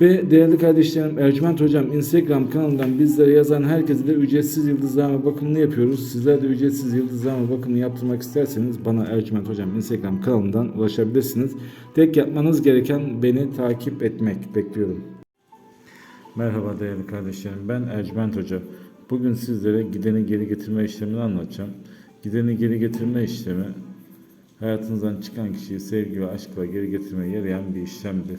Ve değerli kardeşlerim Ercüment Hocam Instagram kanalından bizlere yazan herkese de ücretsiz yıldızlama bakımını yapıyoruz. Sizler de ücretsiz yıldızlama bakımını yaptırmak isterseniz bana Ercüment Hocam Instagram kanalından ulaşabilirsiniz. Tek yapmanız gereken beni takip etmek. Bekliyorum. Merhaba değerli kardeşlerim ben Ercüment Hoca. Bugün sizlere gideni geri getirme işlemini anlatacağım. Gideni geri getirme işlemi hayatınızdan çıkan kişiyi sevgi ve aşkla geri getirmeye yarayan bir işlemdir.